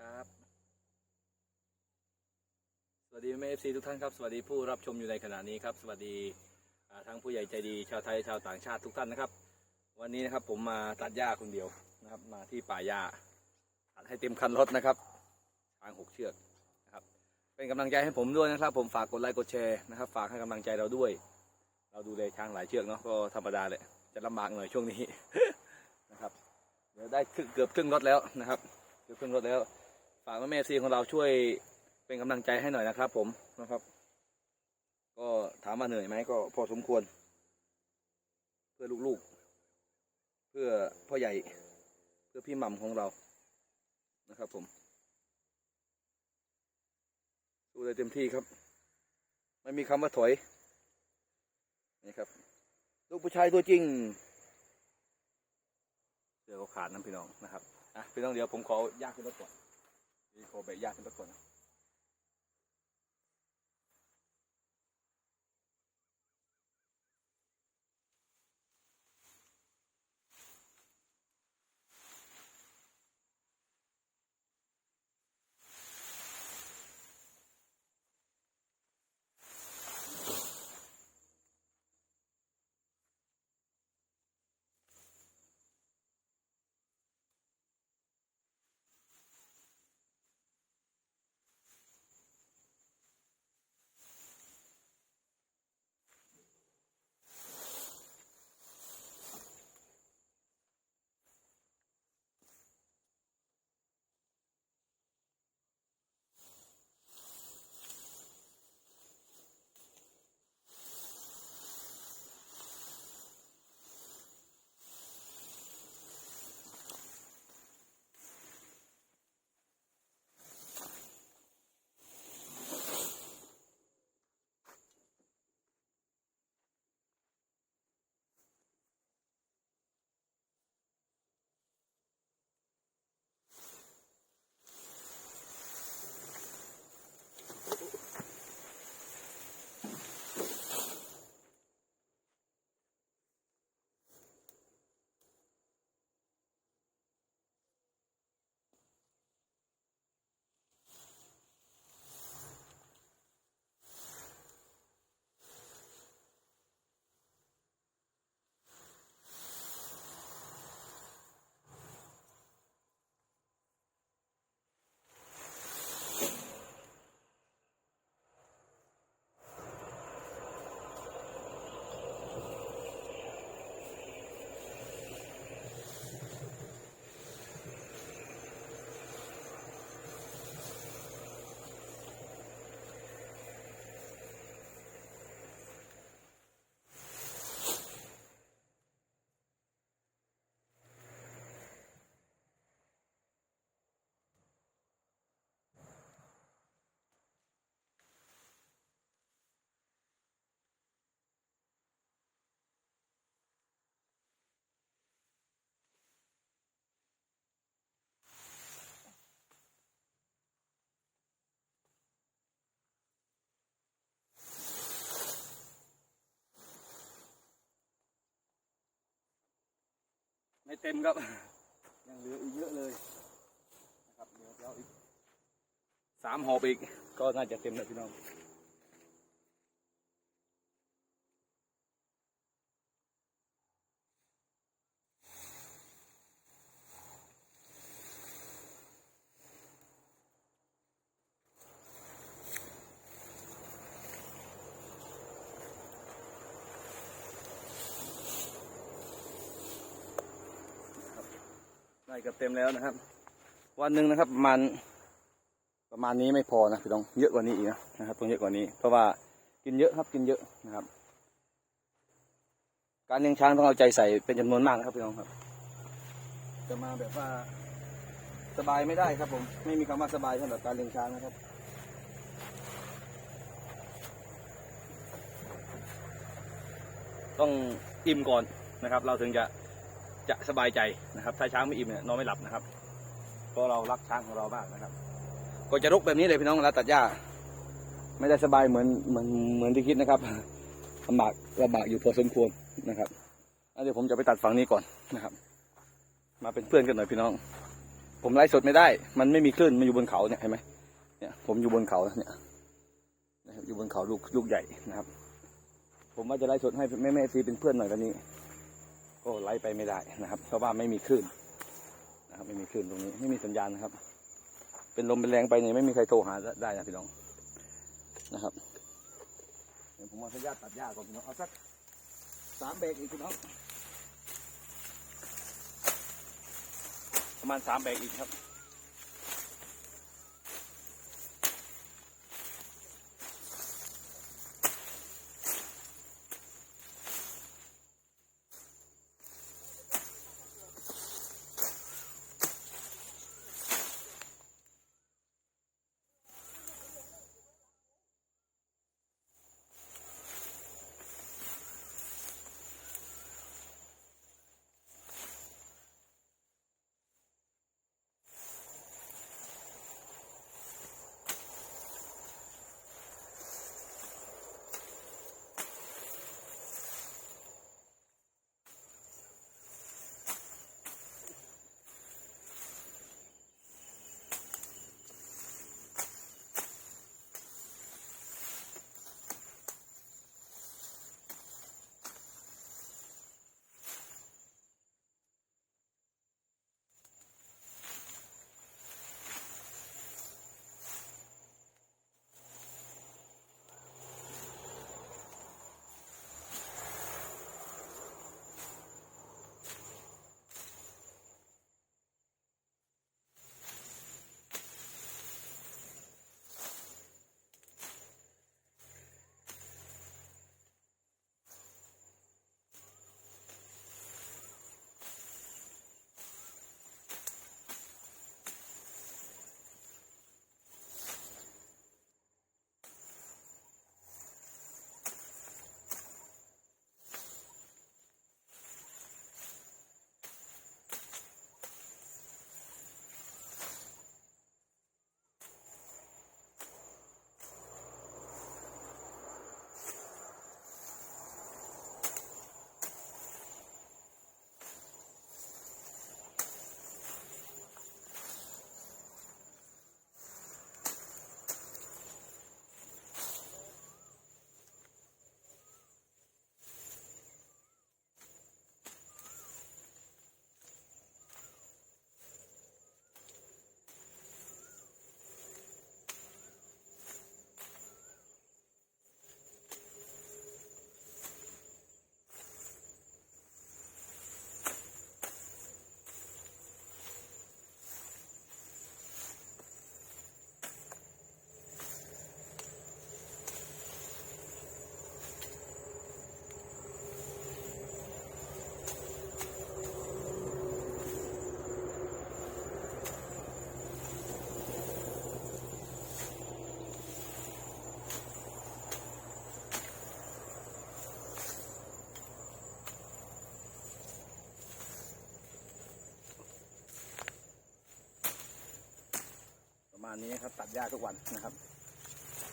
ครับ สวัสดีแม่เอฟซีทุกท่านครับ สวัสดีผู้รับชมอยู่ในขณะนี้ครับ สวัสดีทั้งผู้ใหญ่ใจดีชาวไทยชาวต่างชาติทุกท่านนะครับ วันนี้นะครับผมมาตัดหญ้าคนเดียวนะครับ มาที่ป่าหญ้าตัดให้เต็มคันรถนะครับทางหกเชือกนะครับ เป็นกำลังใจให้ผมด้วยนะครับ ผมฝากกดไลค์กดแชร์นะครับ ฝากให้กำลังใจเราด้วย เราดูแลช้างหลายเชือกเนาะก็ธรรมดาเลยจะลำบากหน่อยช่วงนี้นะครับเดี๋ยวได้เกือบครึ่งรถแล้วนะครับเกือบครึ่งรถแล้ว ฝากแม่แม่ซีของเราช่วยเป็นกำลังใจให้หน่อยนะครับ ผมนะครับ ก็ถามว่าเหนื่อยไหมก็พอสมควร เพื่อลูกๆ เพื่อพ่อใหญ่ เพื่อพี่หม่ำของเรานะครับ ผมสู้เลยเต็มที่ครับ ไม่มีคำว่าถอยนี่ครับ ลูกผู้ชายตัวจริงเดี๋ยวก็ขาดน้ำพี่น้องนะครับอะพี่น้องเดี๋ยวผมขอยากขึ้นรถก่อน โคเบกยากขึ้นรถก่อนนะ ไม่เต็มครับ ยังเหลืออีกเยอะเลยนะครับเดี๋ยวเราอีกสามหอบอีกก็น่าจะเต็มแล้วพี่น้อง ได้เกับเต็มแล้วนะครับ วันหนึ่งนะครับประมาณประมาณนี้ไม่พอนะพี่น้องเยอะกว่านี้อีกนะนะครับต้องเยอะกว่านี้ เพราะว่ากินเยอะครับกินเยอะนะครับ การเลี้ยงช้างต้องเอาใจใส่เป็นจำนวนมากนะครับพี่น้องครับ จะมาแบบว่าสบายไม่ได้ครับผมไม่มีคำว่าสบายสำหรับการเลี้ยงช้างนะครับต้องอิ่มก่อนนะครับ เราถึงจะ จะสบายใจนะครับ ถ้าช้างไม่อิ่มเนี่ยนอนไม่หลับนะครับ เพราะเรารักช้างของเรามากนะครับ ก็จะรกแบบนี้เลยพี่น้องเวลาตัดหญ้า ไม่ได้สบายเหมือนเหมือนเหมือนที่คิดนะครับลำบากลำบากอยู่พอสมควรนะครับเดี๋ยวผมจะไปตัดฝั่งนี้ก่อนนะครับ มาเป็นเพื่อนกันหน่อยพี่น้อง ผมไลฟ์สดไม่ได้ มันไม่มีคลื่นมันอยู่บนเขาเนี่ยเห็นไหมเนี่ยผมอยู่บนเขาเนี่ยอยู่บนเขาลูกลูกใหญ่นะครับ ผมว่าจะไลฟ์สดให้แม่แม่ซีเป็นเพื่อนหน่อยกันนี้ ก็ไล่ไปไม่ได้นะครับ เพราะว่าไม่มีคลื่นนะครับไม่มีคลื่นตรงนี้ไม่มีสัญญาณนะครับ เป็นลมเป็นแรงไปเนี่ยไม่มีใครโทรหาได้นะพี่น้องนะครับเดี๋ยวผมขอาสัญญาตตัดหญ้าก่อนพี่น้องเอาสักสามเบรกอีกพี่น้องประมาณสามเบรกอีกครับ ณนี้ครับตัดหญ้าทุกวันนะครับ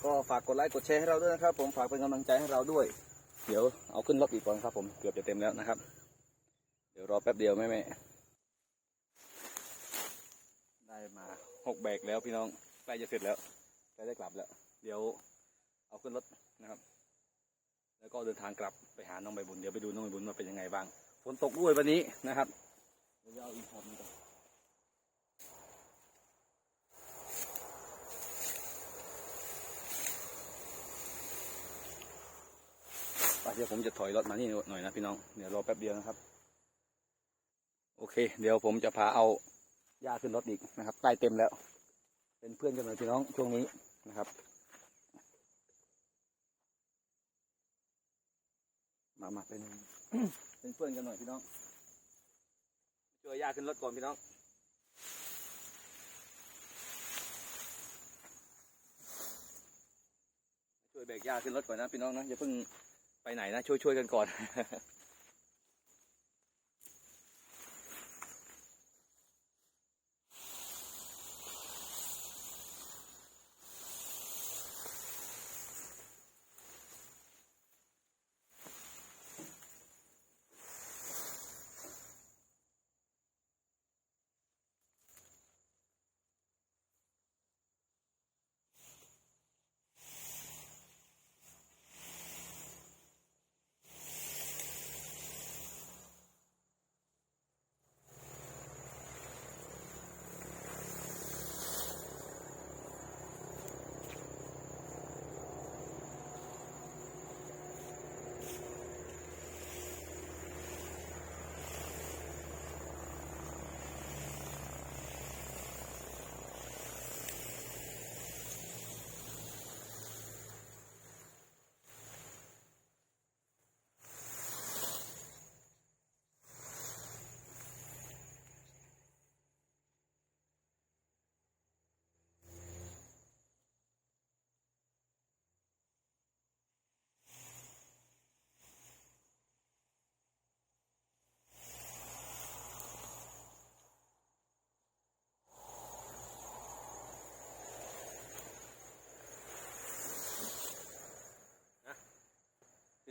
ก็ฝากกดไลค์กดแชร์ให้เราด้วยนะครับ ผมฝากเป็นกำลังใจให้เราด้วย เดี๋ยวเอาขึ้นรถอีกก่อนครับ ผมเกือบจะเต็มแล้วนะครับ เดี๋ยวรอแป๊บเดียวแม่แม่ได้มาหกแบกแล้วพี่น้องใกล้จะเสร็จแล้วใกล้ได้กลับแล้ว เดี๋ยวเอาขึ้นรถนะครับ แล้วก็เดินทางกลับไปหาน้องใบบุญเดี๋ยวไปดูน้องใบบุญว่าเป็นยังไงบ้างฝนตกด้วยวันนี้นะครับเดี๋ยวเอาอีกพอมก่อน เดี๋ยวผมจะถอยรถมานี่หน่อยนะพี่น้อง เดี๋ยวรอแป๊บเดียวนะครับ โอเค เดี๋ยวผมจะพาเอาหญ้าขึ้นรถอีกนะครับใกล้เต็มแล้ว เป็นเพื่อนกันหน่อยพี่น้องช่วงนี้นะครับ มามาเป็นเป็นเพื่อนกันหน่อยพี่น้องช่วยหญ้าขึ้นรถก่อนพี่น้องช่วยแบกหญ้าขึ้นรถก่อนนะพี่น้องนะอย่าเพิ่ง ไปไหนนะช่วยช่วยกันก่อน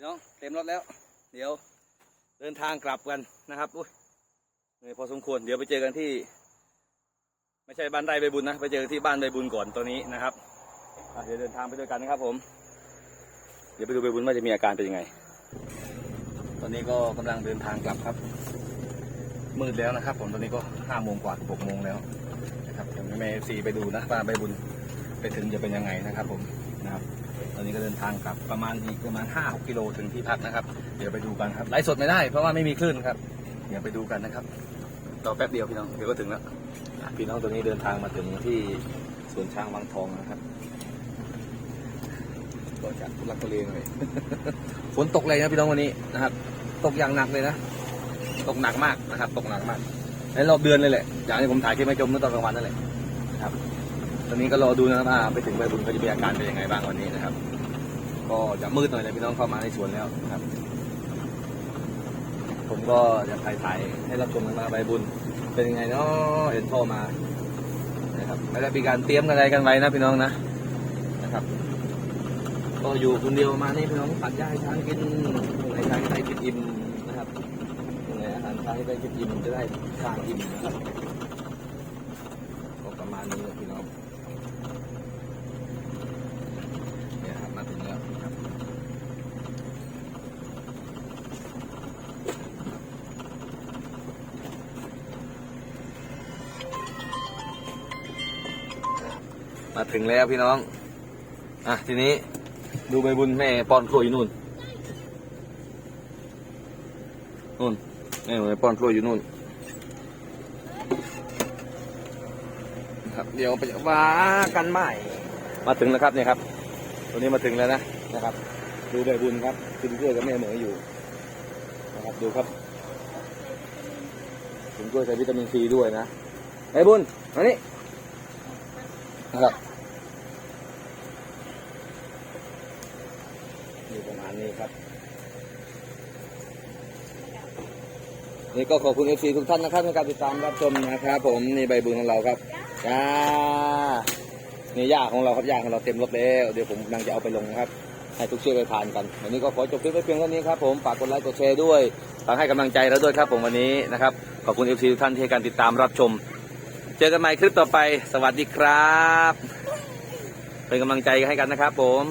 พี่น้องเต็มรถแล้ว เดี๋ยวเดินทางกลับกันนะครับอุ้ยเหนื่อยพอสมควรเดี๋ยวไปเจอกันที่ ไม่ใช่บ้านไร่ใบบุญนะ ไปเจอกันที่บ้านใบบุญก่อนตัวนี้นะครับเดี๋ยวเดินทางไปด้วยกันนะครับผม เดี๋ยวไปดูใบบุญว่าจะมีอาการเป็นยังไง ตอนนี้ก็กำลังเดินทางกลับครับ มืดแล้วนะครับ ผมตอนนี้ก็ห้าโมงกว่าหกโมงแล้วนะครับเดี๋ยวแม่เอฟซีไปดูนะว่านใบบุญไปถึงจะเป็นยังไงนะครับ ผมนะครับ ตอนนี้ก็เดินทางกลับประมาณอีกประมาณห้าหกกิโลถึงที่พักนะครับ เดี๋ยวไปดูกันครับไลฟ์สดไม่ได้เพราะว่าไม่มีคลื่นครับ เดี๋ยวไปดูกันนะครับต่อแป๊บเดียวพี่น้องเดี๋ยวก็ถึงแล้วอะพี่น้องตอนนี้เดินทางมาถึงที่สวนช้างวังทองนะครับก็จะทุลักทุเลหน่อยฝนตกเลยนะพี่น้องวันนี้นะครับ ตกอย่างหนักเลยนะ ตกหนักมากนะครับ ตกหนักมากในรอบเดือนเลยแหละอย่างที่ผมถ่ายคลิปให้ชมเมื่อตอนกลางวันนั่นแหละนะครับ ตอนนี้ก็รอดูนะครับว่าไปถึงใบบุญเขาจะมีอาการเป็นยังไงบ้างวันนี้นะครับ ก็จะมืดหน่อยนะพี่น้องเข้ามาในสวนแล้วครับ ผมก็จะถ่ายถ่ายให้รับชมกันมาใบบุญ เป็นยังไงเนาะเห็นพ่อมานะครับไม่ได้มีการเตรียมอะไรกันไว้นะพี่น้องนะนะครับ ก็อยู่คนเดียวมานี่พี่น้องปัดหญ้าให้ช้างกินไหนช้างได้กินอิ่มนะครับไหนอาหารช้างได้กินอิ่มจะได้ช้างอิ่มนะครับ มาถึงแล้วพี่น้อง อะทีนี้ดูใบบุญแม่ป้อนกล้วยอยู่นู่น นู่นแม่ป้อนกล้วยอยู่นู่น ครับเดี๋ยวไปว่ากันใหม่ มาถึงแล้วครับเนี่ยครับ ตัวนี้มาถึงแล้วนะนะครับ ดูใบบุญครับกินกล้วยกับแม่เหมยอยู่ นะครับดูครับกินกล้วยใส่วิตามินซีด้วยนะใบบุญมานี่นะครับ อยู่ประมาณ นี้ครับ นี่ก็ขอบคุณเอฟซีทุกท่านนะครับในการติดตามรับชมนะครับผมนี่ใบบุญของเราครับจ้านี่หญ้าของเราครับหญ้าของเราเต็มรถแล้วเดี๋ยวผมกำลังจะเอาไปลงครับให้ทุกเชือไปทานกัน วันนี้ก็ขอจบคลิปไว้เพียงเท่านี้ครับผมฝากกดไลค์กดแชร์ด้วยฝากให้กำลังใจเราด้วยครับผมวันนี้นะครับขอบคุณเอฟซีทุกท่านที่ให้การติดตามรับชม เจอกันใหม่คลิปต่อไป สวัสดีครับ เป็นกำลังใจให้กันนะครับผม